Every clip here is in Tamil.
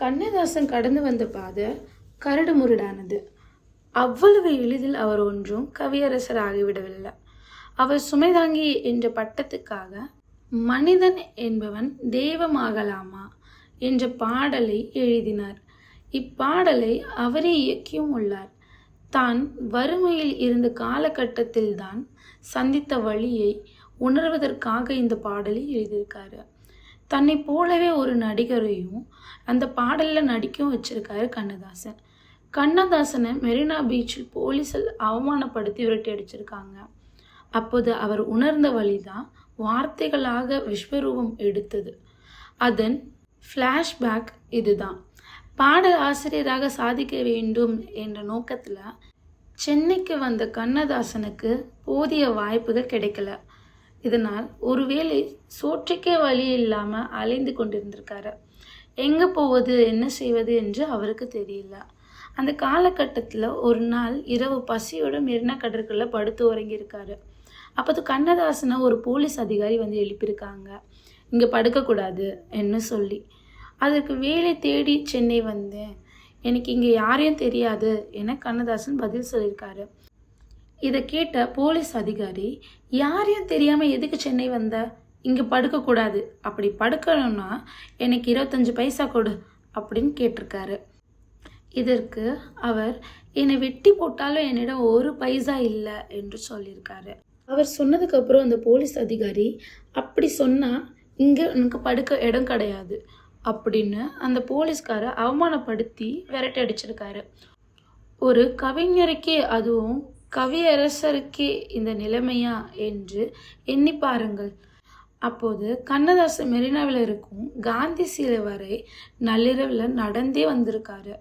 கண்ணதாசன் கடந்து வந்த பாதை கரடு முரடானது. அவ்வளவு எளிதில் அவர் ஒன்றும் கவியரசர் ஆகிவிடவில்லை அவர் சுமைதாங்கி என்ற பட்டத்துக்காக மனிதன் என்பவன் தெய்வமாகலாமா என்ற பாடலை எழுதினார். இப்பாடலை அவரே இயக்கியும் உள்ளார். தான் வறுமையில் இருந்த காலகட்டத்தில்தான் சந்தித்த வழியை உணர்வதற்காக இந்த பாடலை எழுதியிருக்காரு. தன்னை போலவே ஒரு நடிகரையும் அந்த பாடலில் நடிக்கவும் வச்சிருக்காரு கண்ணதாசன். கண்ணதாசனை மெரினா பீச்சில் போலீஸில் அவமானப்படுத்தி விரட்டி அடிச்சிருக்காங்க. அப்போது அவர் உணர்ந்த வழிதான் வார்த்தைகளாக விஸ்வரூபம் எடுத்தது. அதன் ஃப்ளாஷ்பேக் இதுதான். பாடல் ஆசிரியராக சாதிக்க வேண்டும் என்ற நோக்கத்தில் சென்னைக்கு வந்த கண்ணதாசனுக்கு போதிய வாய்ப்புகள் கிடைக்கல. இதனால் ஒருவேளை சோற்றுக்கே வழி இல்லாமல் அலைந்து கொண்டிருந்திருக்காரு? எங்கே போவது என்ன செய்வது என்று அவருக்கு தெரியல. அந்த காலகட்டத்தில் ஒரு நாள் இரவு பசியோட மெரினா கடற்கரையில படுத்து உறங்கியிருக்காரு. அப்போது கண்ணதாசனை ஒரு போலீஸ் அதிகாரி வந்து எழுப்பியிருக்காங்க. இங்கே படுக்கக்கூடாது என்ன சொல்லி. அதற்கு வேலை தேடி சென்னை வந்தேன். எனக்கு இங்கே யாரையும் தெரியாது என கண்ணதாசன் பதில் சொல்லியிருக்காரு. இதை கேட்ட போலீஸ் அதிகாரி யாரையும் தெரியாமல் எதுக்கு சென்னை வந்த? இங்கே படுக்கக்கூடாது அப்படி படுக்கணும்னா எனக்கு இருபத்தஞ்சு பைசா கொடு அப்படின்னு கேட்டிருக்காரு. இதற்கு அவர் என்னை வெட்டி போட்டாலும் என்னிடம் ஒரு பைசா இல்லை என்று சொல்லியிருக்காரு. அவர் சொன்னதுக்கப்புறம் அந்த போலீஸ் அதிகாரி அப்படி சொன்னால் இங்கே எனக்கு படுக்க இடம் கிடையாது அப்படின்னு அந்த போலீஸ்காரை அவமானப்படுத்தி விரட்டி அடிச்சிருக்காரு. ஒரு கவிஞருக்கே அதுவும் கவியரசருக்கே இந்த நிலைமையா என்று எண்ணி பாருங்கள். அப்போது கண்ணதாசன் மெரினாவில் இருக்கும் காந்தி சிலை வரை நள்ளிரவில் நடந்தே வந்திருக்காரு.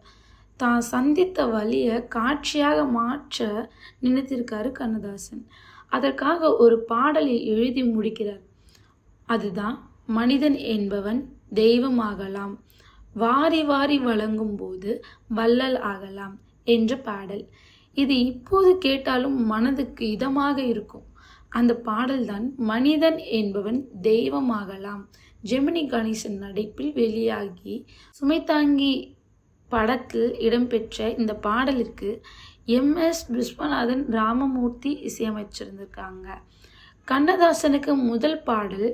தான் சந்தித்த வழியை காட்சியாக மாற்ற நினைத்திருக்காரு கண்ணதாசன். அதற்காக ஒரு பாடலை எழுதி முடிக்கிறார். அதுதான் மனிதன் என்பவன் தெய்வமாகலாம் வாரி வாரி வழங்கும் போது வள்ளல் ஆகலாம் என்ற பாடல். இது இப்போது கேட்டாலும் மனதுக்கு இதமாக இருக்கும். அந்த பாடல்தான் மனிதன் என்பவன் தெய்வமாகலாம். ஜெமினி கணேசன் நடிப்பில் வெளியாகி சுமைதாங்கி படத்தில் இடம்பெற்ற இந்த பாடலுக்கு எம்எஸ் விஸ்வநாதன் ராமமூர்த்தி இசையமைச்சிருந்திருக்காங்க. கண்ணதாசனுக்கு முதல் பாடல்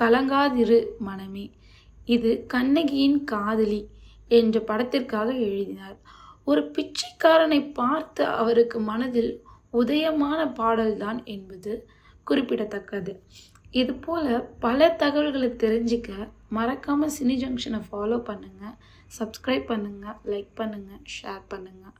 கலங்காதிரு மனமே. இது கண்ணகியின் காதலி என்ற படத்திற்காக எழுதினார். ஒரு பிச்சைக்காரனை பார்த்து அவருக்கு மனதில் உதயமான பாடல்தான் என்பது குறிப்பிடத்தக்கது. இது போல் பல தகவல்களை தெரிஞ்சுக்க மறக்காமல் சினி ஜங்ஷனை ஃபாலோ பண்ணுங்கள் சப்ஸ்கிரைப் பண்ணுங்கள் லைக் பண்ணுங்கள் ஷேர் பண்ணுங்கள்